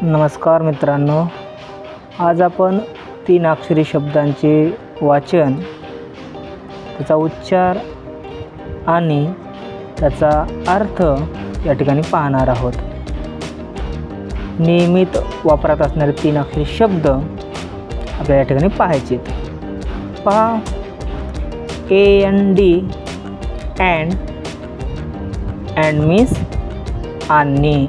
नमस्कार मित्रांनो. आज आपण तीन अक्षरी शब्दांचे वाचन त्याचा उच्चार आणि त्याचा अर्थ या ठिकाणी पाहणार आहोत. नियमित वापरात असणारे तीन अक्षरी शब्द आपल्या या ठिकाणी पाहायचे पहा. A N D and and means आणि.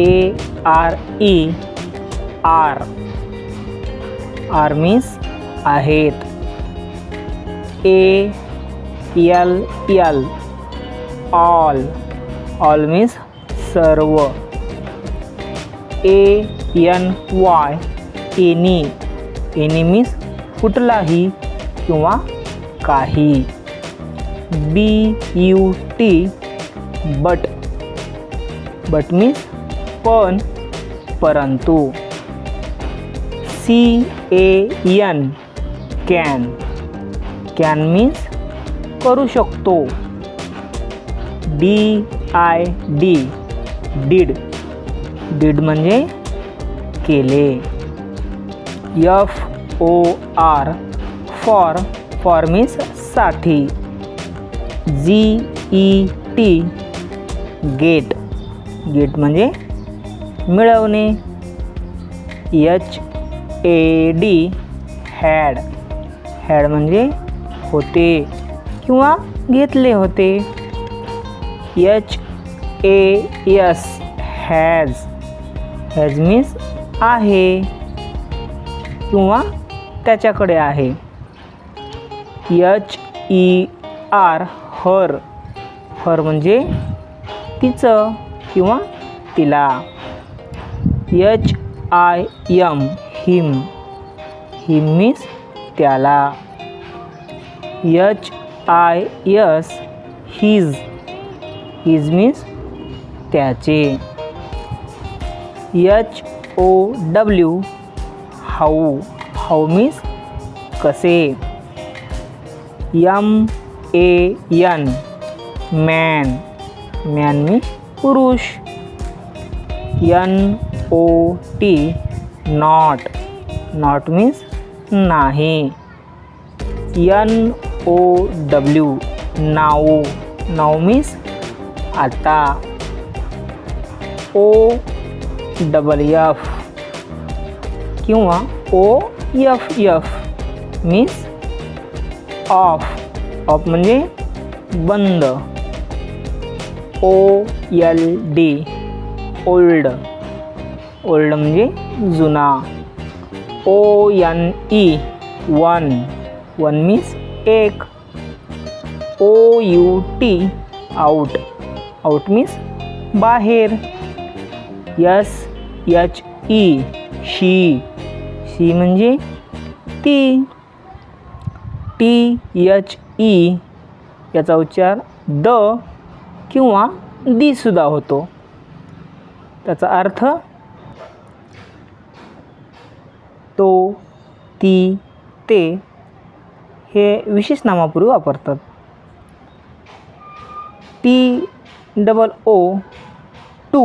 A R E are are means आहेत. A L L all all means सर्व A N Y any any means कुठलाही किंवा काही. B U T but but means पण परंतु C A N can can means करू शकतो. D I D did did म्हणजे केले. F O R for for मीन्ससाठी. G E T get get म्हणजे मिळवणे. H A D had had म्हणजे होते किंवा घेतले होते. H A S has has means आहे किंवा त्याच्याकडे आहे. H E R her her म्हणजे तिचं किंवा तिला. H I M him him means त्याला. H I S his his means त्याचे. H O W how how means कसे. M A N man man means पुरुष. N O T not not means नाही N O W now now means आता O double F किंवा O F F means off off म्हणजे बंद. O L D old old म्हणजे जुना. O N E one. One means एक. O U T out. Out means बाहेर. S H E she. She म्हणजे ती. T H E याचा उच्चार द किंवा दीसुद्धा होतो. त्याचा अर्थ तो ती ते हे विशेष नामापूर्वी वापरतात. T double O too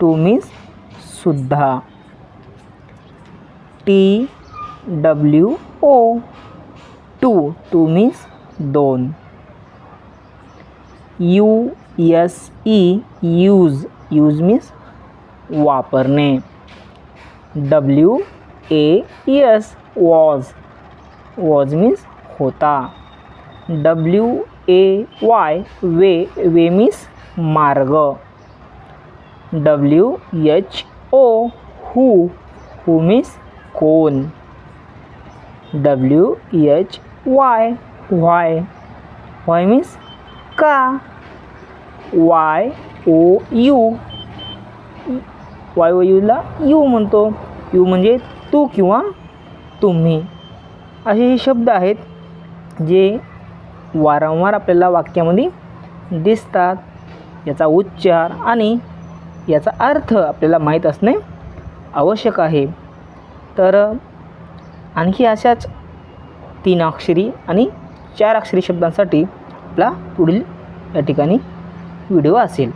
too means सुद्धा T W O two two means दोन. U S E use use means वापरणे. W A S was was means होता. W A Y way way means मार्ग. W H O who who means कोण. W H Y why why means का? Y O U Y O Yula you म्हणतो. You म्हणजे तू किंवा तुम्ही. असे हे शब्द आहेत जे वारंवार आपल्याला वाक्यामध्ये दिसतात. याचा उच्चार आणि याचा अर्थ आपल्याला माहीत असणे आवश्यक आहे. तर आणखी अशाच तीन अक्षरी आणि चार अक्षरी शब्दांसाठी आपला पुढील या ठिकाणी व्हिडिओ असेल.